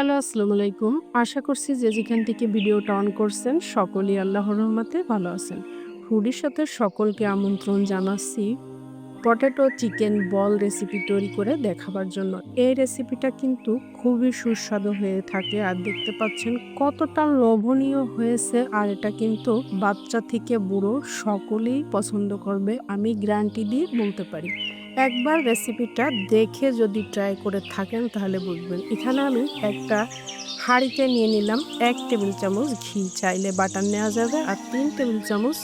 Hello, আসসালামু আলাইকুম। আশা করছি যে যেখান থেকে ভিডিওটা অন করছেন, সকলেই আল্লাহর রহমতে ভালো আছেন। ফুডির সাথে সকলকে আমন্ত্রণ জানাচ্ছি পটেটো চিকেন বল রেসিপি তৈরি করে দেখাবার জন্য। এই রেসিপিটা কিন্তু খুবই সুস্বাদু হয়ে থাকে আর দেখতে পাচ্ছেন কতটা লোভনীয় হয়েছে আর এটা কিন্তু বাচ্চা থেকে বুড়ো সকলেই পছন্দ করবে। আমি গ্যারান্টি দিয়ে বলতে পারি। একবার রেসিপিটা দেখে যদি ট্রাই করে থাকেন তাহলে বুঝবেন। এখানে আমি একটা হাঁড়িতে নিয়ে নিলাম এক টেবিল চামচ ঘি, চাইলে বাটার নেওয়া যাবে আর তিন টেবিল চামচ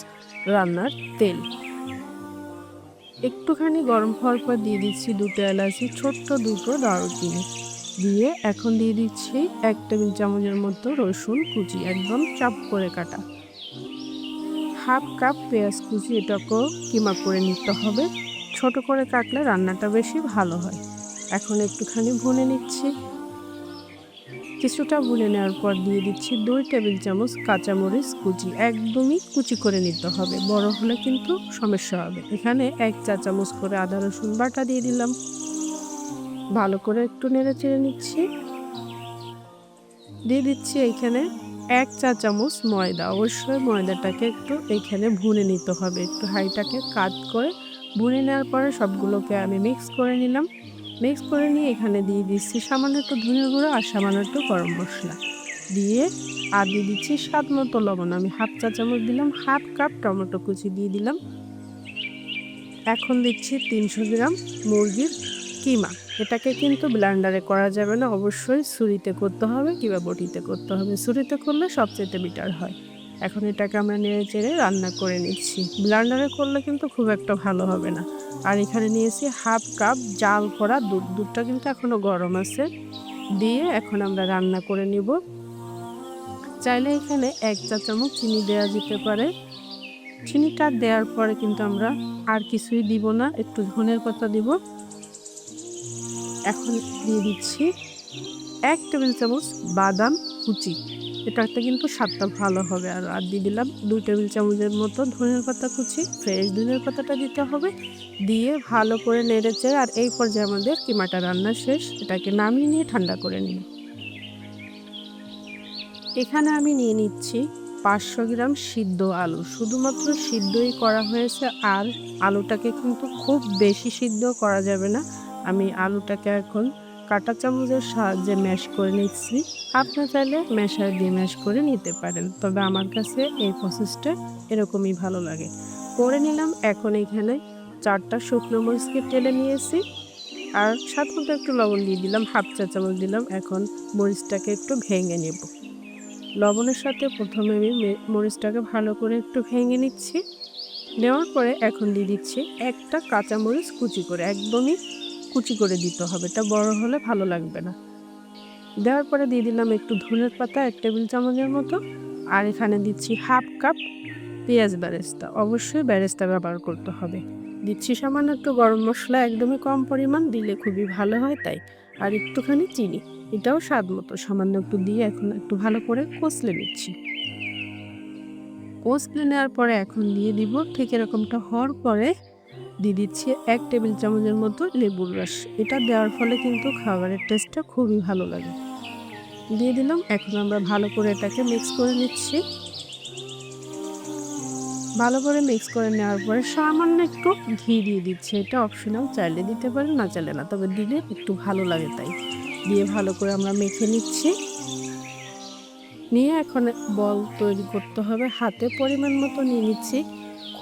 রান্নার তেল। একটুখানি গরম হওয়ার পর দিয়ে দিচ্ছি দুটো এলাচি, ছোট্ট দুটো দারুচিনি। দিয়ে এখন দিয়ে দিচ্ছি এক টেবিল চামচের মতো রসুন কুচি, একদম চাপ করে কাটা। হাফ কাপ পেঁয়াজ কুচি, এটাকেও কিমা করে নিতে হবে। ছোট করে কাটলে রান্নাটা বেশি ভালো হয়। এখন একটুখানি ভুনে নিচ্ছি। কিছুটা ভুনে নেওয়ার পর দিয়ে দিচ্ছি দুই টেবিল চামচ কাঁচামরিচ কুচি। একদমই কুচি করে নিতে হবে, বড় হলে কিন্তু সমস্যা হবে। এখানে এক চা চামচ করে আদা রসুন বাটা দিয়ে দিলাম। ভালো করে একটু নেড়ে চেড়ে নিচ্ছি। দিয়ে দিচ্ছি এইখানে এক চা চামচ ময়দা। অবশ্যই ময়দাটাকে একটু এইখানে ভুনে নিতে হবে। একটু হাইটাকে কাট করে ভুনে নেওয়ার পরে সবগুলোকে আমি মিক্স করে নিলাম। মিক্স করে নিয়ে এখানে দিয়ে দিচ্ছি সামান্য একটু ধনে গুঁড়ো আর সামান্য একটু গরম মশলা। দিয়ে আর দিয়ে দিচ্ছি স্বাদ মতো লবণ। আমি হাফ চা চামচ দিলাম, হাফ কাপ টমেটো কুচি দিয়ে দিলাম। এখন দিচ্ছি তিনশো গ্রাম মুরগির কিমা। এটাকে কিন্তু ব্লান্ডারে করা যাবে না, অবশ্যই ছুরিতে করতে হবে কিংবা বটিতে করতে হবে। ছুরিতে করলে সবচেয়ে বেটার হয়। এখন এটাকে আমরা নেড়ে চেড়ে রান্না করে নিচ্ছি। ব্লান্ডারে করলে কিন্তু খুব একটা ভালো হবে না। আর এখানে নিয়েছি হাফ কাপ জাল করা দুধ। দুধটা কিন্তু এখনও গরম আছে। দিয়ে এখন আমরা রান্না করে নিব। চাইলে এখানে এক চা চামচ চিনি দেওয়া যেতে পারে। চিনিটা দেওয়ার পরে কিন্তু আমরা আর কিছুই দিব না। একটু ধনের পাতা দিব। এখন দিয়ে দিচ্ছি এক টেবিল চামচ বাদাম কুচি। এটাতে কিন্তু স্বাদটা ভালো হবে। আর আর দিয়ে দিলাম দুই টেবিল চামচের মতো ধনের পাতা কুচি ফ্রেশ ধনের পাতাটা দিতে হবে। দিয়ে ভালো করে নেড়েছে আর এই পর্যায়ে আমাদের কিমাটা রান্না শেষ। এটাকে নামিয়ে নিয়ে ঠান্ডা করে নিন এখানে আমি নিয়ে নিচ্ছি পাঁচশো গ্রাম সিদ্ধ আলু। শুধুমাত্র সিদ্ধই করা হয়েছে, আর আলুটাকে কিন্তু খুব বেশি সিদ্ধ করা যাবে না। আমি আলুটাকে এখন কাটা চামচের সাহায্যে ম্যাশ করে নিচ্ছি। আপনি চাইলে ম্যাশার দিয়ে ম্যাশ করে নিতে পারেন, তবে আমার কাছে এই প্রসেসটা এরকমই ভালো লাগে। করে নিলাম, এখন এখানে চারটা শুকনো মরিচকে টেলে নিয়েছি আর সাত মতো একটু লবণ দিয়ে দিলাম, হাফ চা চামচ দিলাম, এখন মরিচটাকে একটু ভেঙে নেব। লবণের সাথে প্রথমে আমি মরিচটাকে ভালো করে একটু ভেঙে নিচ্ছি। নেওয়ার পরে এখন দিয়ে দিচ্ছি একটা কাঁচা মরিচ কুচি করে, একদমই কুচি করে দিতে হবে এটা বড় হলে ভালো লাগবে না। দেওয়ার পরে দিয়ে দিলাম একটু ধনের পাতা, এক টেবিল চামচের মতো, আর এখানে দিচ্ছি হাফ কাপ পেঁয়াজ ব্যারেস্তা অবশ্যই ব্যারেস্তা ব্যবহার করতে হবে। দিচ্ছি সামান্য একটু গরম মশলা, একদমই কম পরিমাণ দিলে খুবই ভালো হয় তাই। আর একটুখানি চিনি, এটাও স্বাদ মতো। সামান্য একটু দিয়ে এখন একটু ভালো করে কষলে নিচ্ছি। কষলে নেওয়ার পরে এখন দিয়ে দিব ঠিক এরকমটা হওয়ার পরে দিয়ে দিচ্ছি এক টেবিল চামচের মতো লেবুর রস। এটা দেওয়ার ফলে কিন্তু খাবারের টেস্টটা খুবই ভালো লাগে। দিয়ে দিলাম, এখন আমরা ভালো করে এটাকে মিক্স করে নিচ্ছি। ভালো করে মিক্স করে নেওয়ার পরে সামান্য একটু ঘি দিয়ে দিচ্ছি। এটা অপশনাল চাইলে দিতে পারে না চাইলে না, তবে দিলে একটু ভালো লাগে তাই। দিয়ে ভালো করে আমরা মেখে নিচ্ছি। নিয়ে এখন বল তৈরি করতে হবে। হাতে পরিমাণ মতো নিয়ে নিচ্ছি।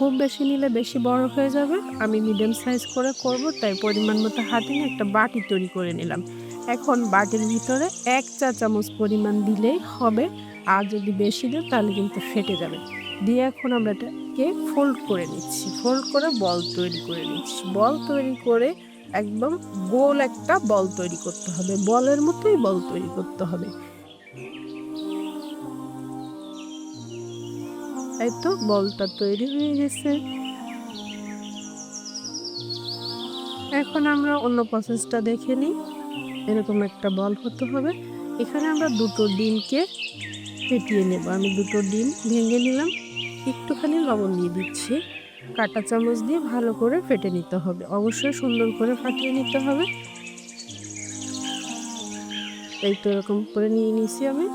খুব বেশি নিলে বেশি বড় হয়ে যাবে। আমি মিডিয়াম সাইজ করে করব, তাই পরিমাণ মতো হাতে নিয়ে একটা বাটি তৈরি করে নিলাম। এখন বাটির ভিতরে এক চা চামচ পরিমাণ দিলেই হবে। আর যদি বেশি দেয় তাহলে কিন্তু ফেটে যাবে। দিয়ে এখন আমরা এটাকে ফোল্ড করে নিচ্ছি। ফোল্ড করে বল তৈরি করে নিচ্ছি। বল তৈরি করে একদম গোল একটা বল তৈরি করতে হবে। বলের মতোই বল তৈরি করতে হবে। এই বলটা তৈরি হয়ে গেছে। এখন আমরা অন্য প্রসেসটা দেখে নিই। এরকম একটা বল হতে হবে। এখানে আমরা দুটো ডিমকে ফেটিয়ে নেব। আমি দুটো ডিম ভেঙে নিলাম। একটুখানি লবণ দিয়ে দিচ্ছি। কাটা চামচ দিয়ে ভালো করে ফেটে নিতে হবে। অবশ্যই সুন্দর করে ফাটিয়ে নিতে হবে। এই তো এরকম করে নিয়ে নিছি আমি।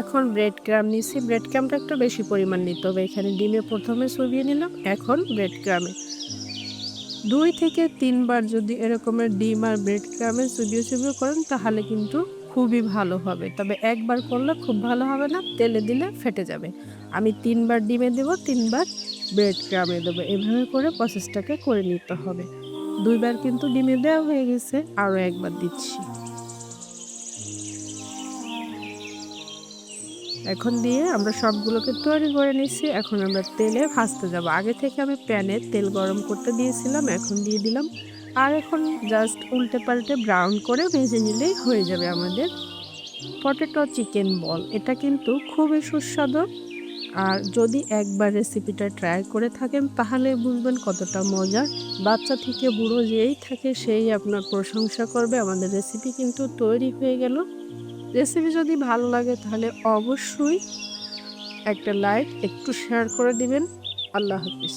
এখন ব্রেড ক্রাম নিছি ব্রেড ক্রামটা একটু বেশি পরিমাণ নিতে হবে। এখানে ডিমে প্রথমে চবিয়ে নিলাম, এখন ব্রেড ক্রামে দুই থেকে তিনবার যদি এরকমের ডিম আর ব্রেড ক্রামে চুবিয়ে চুবিয়ে করেন, তাহলে কিন্তু খুবই ভালো হবে। তবে একবার করলে খুব ভালো হবে না, তেলে দিলে ফেটে যাবে। আমি তিনবার ডিমে দেব, তিনবার ব্রেড ক্রামে দেবো। এভাবে করে প্রসেসটাকে করে নিতে হবে। দুইবার কিন্তু ডিমে দেওয়া হয়ে গেছে, আরও একবার দিচ্ছি। এখন দিয়ে আমরা সবগুলোকে তৈরি করে নিচ্ছি এখন আমরা তেলে ভাজতে যাব। আগে থেকে আমি প্যানে তেল গরম করতে দিয়েছিলাম, এখন দিয়ে দিলাম। আর এখন জাস্ট উল্টে পাল্টে ব্রাউন করে ভেজে নিলেই হয়ে যাবে আমাদের পটেটো চিকেন বল। এটা কিন্তু খুবই সুস্বাদু। আর যদি একবার রেসিপিটা ট্রাই করে থাকেন, তাহলে বুঝবেন কতটা মজার বাচ্চা থেকে বুড়ো যেই থাকে, সেই আপনার প্রশংসা করবে। আমাদের রেসিপি কিন্তু তৈরি হয়ে গেল। রেসিপি যদি ভালো লাগে তাহলে অবশ্যই একটা লাইক একটু শেয়ার করে দিবেন। আল্লাহ হাফিজ।